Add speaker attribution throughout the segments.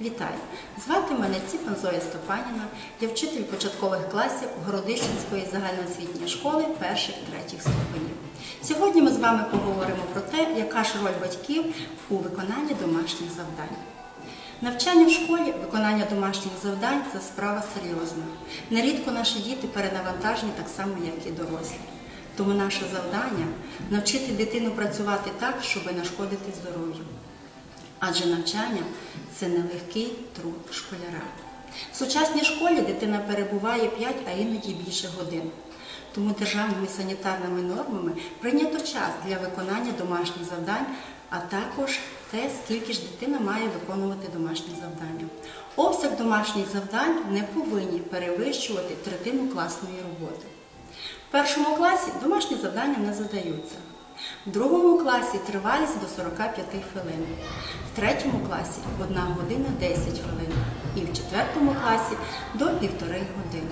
Speaker 1: Вітаю! Звати мене Ціпан Зоя Степаніна. Я вчитель початкових класів Городищенської загальноосвітньої школи перших-третіх ступенів. Сьогодні ми з вами поговоримо про те, яка ж роль батьків у виконанні домашніх завдань. Навчання в школі, виконання домашніх завдань це справа серйозна. Нерідко наші діти перенавантажені так само, як і дорослі. Тому наше завдання навчити дитину працювати так, щоб нашкодити здоров'ю. Адже навчання це нелегкий труд школяра. В сучасній школі дитина перебуває 5, а іноді більше годин. Тому державними санітарними нормами прийнято час для виконання домашніх завдань, а також те, скільки ж дитина має виконувати домашні завдання. Обсяг домашніх завдань не повинні перевищувати третину класної роботи. В першому класі домашні завдання не задаються. В другому класі тривалість до 45 хвилин, в третьому класі 1 година 10 хвилин і в четвертому класі до півтори години.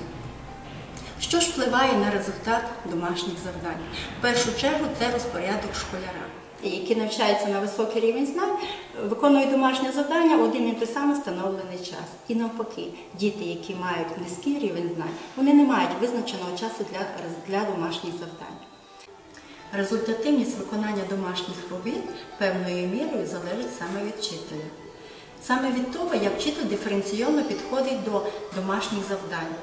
Speaker 1: Що ж впливає на результат домашніх завдань? В першу чергу це розпорядок школяра, які навчаються на високий рівень знань, виконують домашнє завдання один і той самий встановлений час. І навпаки, діти, які мають низький рівень знань, вони не мають визначеного часу для, для домашніх завдань. Результативність виконання домашніх робіт певною мірою залежить саме від вчителя. Саме від того, як вчитель диференційно підходить до домашніх завдань.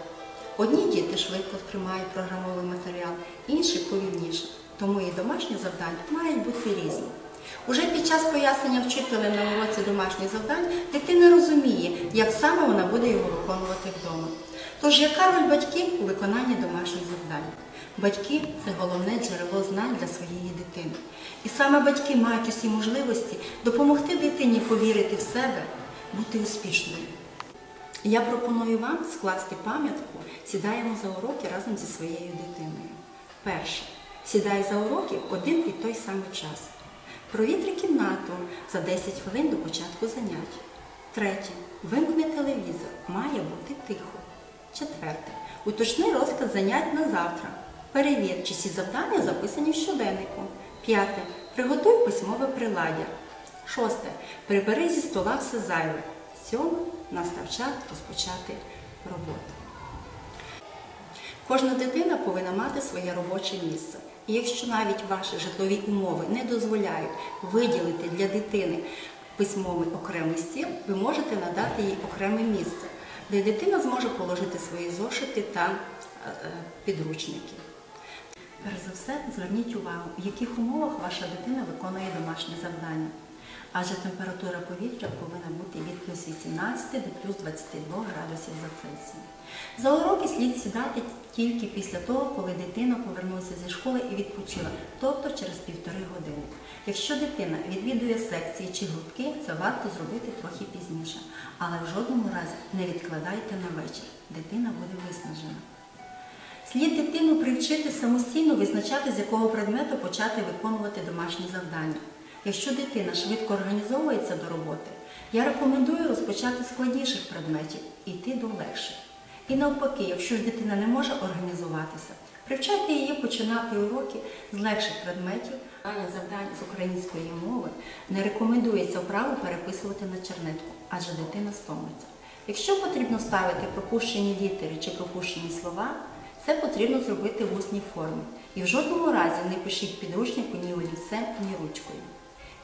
Speaker 1: Одні діти швидко сприймають програмовий матеріал, інші повільніше. Тому і домашні завдання мають бути різні. Уже під час пояснення вчителя на уроці домашніх завдань дитина розуміє, як саме вона буде його виконувати вдома. Тож, яка роль батьків у виконанні домашніх завдань? Батьки це головне джерело знань для своєї дитини. І саме батьки мають усі можливості допомогти дитині повірити в себе, бути успішною. Я пропоную вам скласти пам'ятку Сідаємо за уроки разом зі своєю дитиною. Перше. Сідай за уроки один і той самий час. Провітри кімнату за 10 хвилин до початку занять. Третє. Вимкни телевізор. Має бути тихо. Четверте. Уточни розклад занять на завтра. Перевір, чи всі завдання записані в щоденнику. П'яте. Приготуй письмове приладдя. Шосте. Прибери зі стола все зайве. Сьоме. Настав час розпочати роботу. Кожна дитина повинна мати своє робоче місце. І якщо навіть ваші житлові умови не дозволяють виділити для дитини письмовий окремий стіл, ви можете надати їй окреме місце, де дитина зможе положити свої зошити та е, підручники. Перш за все, зверніть увагу, в яких умовах ваша дитина виконує домашні завдання. Адже температура повітря повинна бути від плюс 18 до плюс 22 градусів за Цельсієм. За уроки слід сідати тільки після того, коли дитина повернулася зі школи і відпочила, тобто через півтори години. Якщо дитина відвідує секції чи гуртки, це варто зробити трохи пізніше, але в жодному разі не відкладайте на вечір. Дитина буде виснажена. Слід дитину привчити самостійно визначати, з якого предмету почати виконувати домашні завдання. Якщо дитина швидко організовується до роботи, я рекомендую розпочати складніших предметів і йти до легших. І навпаки, якщо ж дитина не може організуватися, привчайте її починати уроки з легших предметів, завдань з української мови не рекомендується вправо переписувати на чернетку, адже дитина стомиться. Якщо потрібно ставити пропущені літери чи пропущені слова, це потрібно зробити в усній формі. І в жодному разі не пишіть підручнику ні олівцем, ні ручкою.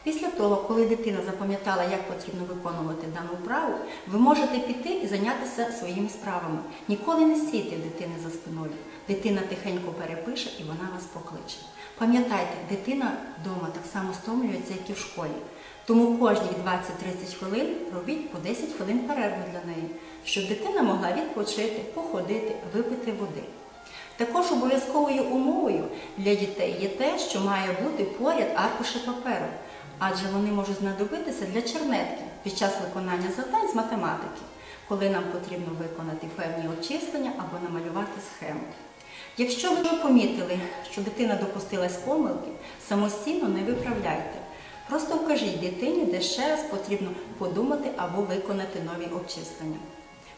Speaker 1: Після того, коли дитина запам'ятала, як потрібно виконувати дану вправу, ви можете піти і зайнятися своїми справами. Ніколи не стійте дитини за спиною. Дитина тихенько перепише і вона вас покличе. Пам'ятайте, дитина вдома так само стомлюється, як і в школі. Тому кожні 20-30 хвилин робіть по 10 хвилин перерву для неї, щоб дитина могла відпочити, походити, випити води. Також обов'язковою умовою для дітей є те, що має бути поряд аркуші паперу, адже вони можуть знадобитися для чернетки під час виконання завдань з математики, коли нам потрібно виконати певні обчислення або намалювати схему. Якщо ви помітили, що дитина допустилась помилки, самостійно не виправляйте. Просто вкажіть дитині, де ще раз потрібно подумати або виконати нові обчислення.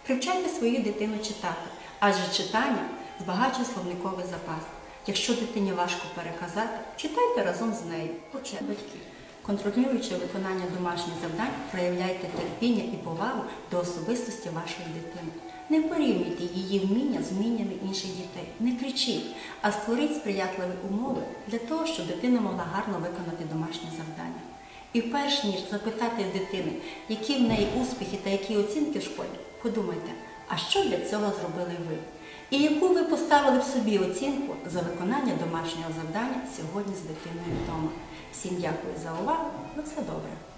Speaker 1: Привчайте свою дитину читати, адже читання збагачує словниковий запас. Якщо дитині важко переказати, читайте разом з нею, уче батьки. Контролюючи виконання домашніх завдань, проявляйте терпіння і повагу до особистості вашої дитини. Не порівнюйте її вміння з вміннями інших дітей. Не кричіть, а створіть сприятливі умови для того, щоб дитина могла гарно виконати домашні завдання. І перш ніж запитати дитини, які в неї успіхи та які оцінки в школі, подумайте, а що для цього зробили ви? І яку ви поставили б собі оцінку за виконання домашнього завдання сьогодні з дитиною вдома? Всім дякую за увагу. На все добре.